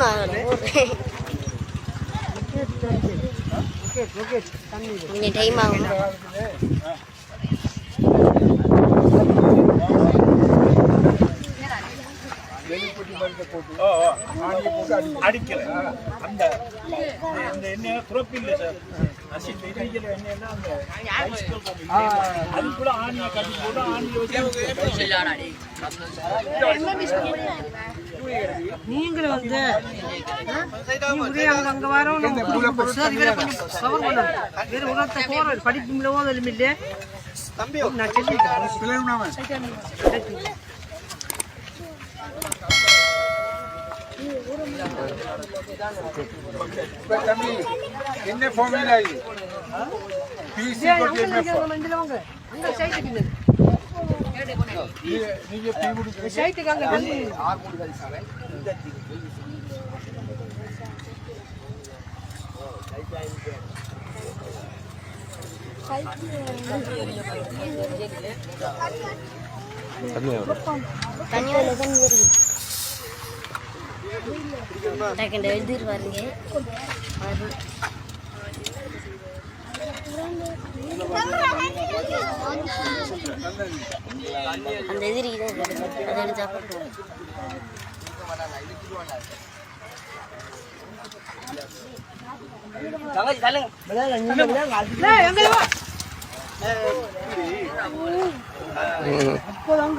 மூணாவது. கொஞ்சம் டைம் ஆகும்? அடிக்கல. அந்த எண்ணெய் குறப்பு இல்லை சார் அது கூட ஆணியை கட்டி போட்டு ஆணியை வச்சு வந்து அங்க வரோம் சார் வேற உலகத்தை ஓதலும் இல்லை நான் சொல்லிட்டேன் என்ன ஃபார்முலா இது? பிசி என்ன அங்க. நீங்க பி குடி சைட்டுக்கு அங்க வந்து தண்ணி வரல தண்ணி தான் டக்குண்டு எழுதிருவாருங்க அந்த எதிரி தான் அதை எடுத்து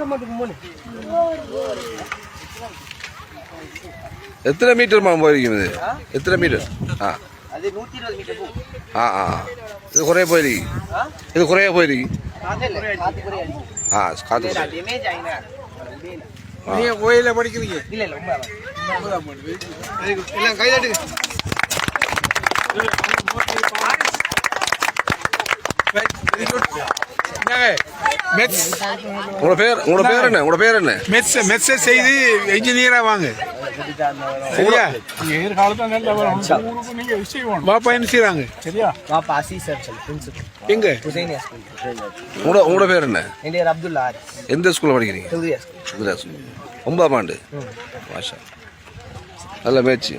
மட்டும் போனேன் எத்தனை மீட்டர்மா போயிருக்கீங்க இது? எத்தனை மீட்டர்? ஆ. அது நூத்தி இருபது மீட்டர் போகும். ஆ ஆ. இது குறைய போயிருக்கு இது குறைய போயிருக்கு காத்து குறைய அடிக்கும் ஆ காத்து நீங்க கோயில படிக்கிறீங்க? இல்ல இல்ல ரொம்ப எல்லாம் கைதட்டுங்க. உங்களோட பேர் உங்களோட பேர் என்ன? உங்களோட பேர் என்ன? மெட்ஸ் மெட்ஸை செய்து என்ஜினியரா வாங்க. சரியா? எதிர்காலத்தில் நல்ல வரும் பாப்பா என்ன செய்றாங்க? சரியா? பாப்பா அசி சார் சொல்லு பிரின்சிபல் எங்க? ஹுசைனியா ஸ்கூல் உங்களோட உங்களோட பேர் என்ன? என் பேர் அப்துல்லா ஹாரிஸ். எந்த ஸ்கூலில் படிக்கிறீங்க? ஹுதியா ஸ்கூல் குதிரா ஸ்கூல் ஒன்பதாம் ஆண்டு. மாஷா. நல்ல மேட்ச்சு